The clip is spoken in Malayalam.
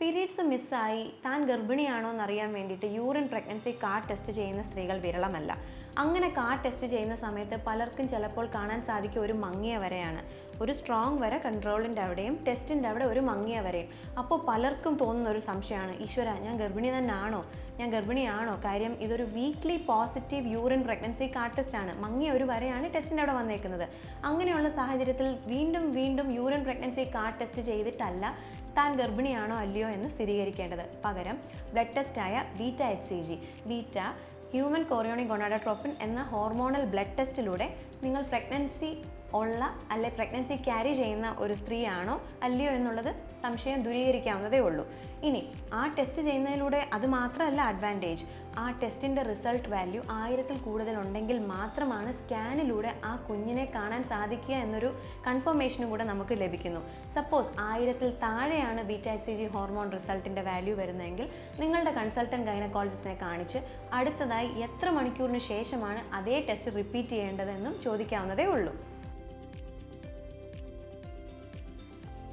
പീരീഡ്സ് മിസ്സായി താൻ ഗർഭിണിയാണോ എന്നറിയാൻ വേണ്ടിയിട്ട് യൂറിൻ പ്രഗ്നൻസി കാർഡ് ടെസ്റ്റ് ചെയ്യുന്ന സ്ത്രീകൾ വിരളമല്ല. അങ്ങനെ കാർഡ് ടെസ്റ്റ് ചെയ്യുന്ന സമയത്ത് പലർക്കും ചിലപ്പോൾ കാണാൻ സാധിക്കും ഒരു മങ്ങിയ വരെയാണ്. ഒരു സ്ട്രോങ് വരെ കൺട്രോളിന്റെ അവിടെയും ടെസ്റ്റിന്റെ അവിടെ ഒരു മങ്ങിയ വരെയും. അപ്പോൾ പലർക്കും തോന്നുന്ന ഒരു സംശയമാണ് ഈശ്വര ഞാൻ ഗർഭിണി തന്നെയാണോ ഞാൻ ഗർഭിണിയാണോ? കാര്യം ഇതൊരു weakly positive urine pregnancy card ടെസ്റ്റാണ് മങ്ങിയ ഒരു വരെയാണ് ടെസ്റ്റിന്റെ അവിടെ വന്നേക്കുന്നത്. അങ്ങനെയുള്ള സാഹചര്യത്തിൽ വീണ്ടും വീണ്ടും യൂറിൻ പ്രഗ്നൻസി കാർഡ് ടെസ്റ്റ് ചെയ്തിട്ടല്ല താൻ ഗർഭിണിയാണോ അല്ലയോ എന്ന് സ്ഥിരീകരിക്കേണ്ടത്. പകരം blood ടെസ്റ്റായ beta H C G beta human chorionic gonadotropin എന്ന ഹോർമോണൽ ബ്ലഡ് ടെസ്റ്റിലൂടെ നിങ്ങൾ പ്രഗ്നൻസി ഉള്ള അല്ലെ പ്രഗ്നൻസി ക്യാരി ചെയ്യുന്ന ഒരു സ്ത്രീയാണോ അല്ലയോ എന്നുള്ളത് സംശയം ദൂരീകരിക്കാവുന്നതേ ഉള്ളൂ. ഇനി ആ ടെസ്റ്റ് ചെയ്യുന്നതിലൂടെ അത് മാത്രമല്ല അഡ്വാന്റേജ് ആ ടെസ്റ്റിന്റെ റിസൾട്ട് വാല്യൂ ആയിരത്തിൽ കൂടുതലുണ്ടെങ്കിൽ മാത്രമാണ് സ്കാനിലൂടെ ആ കുഞ്ഞിനെ കാണാൻ സാധിക്കുക എന്നൊരു കൺഫർമേഷനും കൂടെ നമുക്ക് ലഭിക്കുന്നു. സപ്പോസ് ആയിരത്തിൽ താഴെയാണ് ബീറ്റ സി ജി ഹോർമോൺ റിസൾട്ടിന്റെ വാല്യൂ വരുന്നതെങ്കിൽ നിങ്ങളുടെ കൺസൾട്ടന്റ് ഗൈനക്കോളജിസ്റ്റിനെ കാണിച്ച് അടുത്തതായി എത്ര മണിക്കൂറിന് ശേഷമാണ് അതേ ടെസ്റ്റ് റിപ്പീറ്റ് ചെയ്യേണ്ടതെന്നും ചോദിക്കാവുന്നതേ ഉള്ളൂ.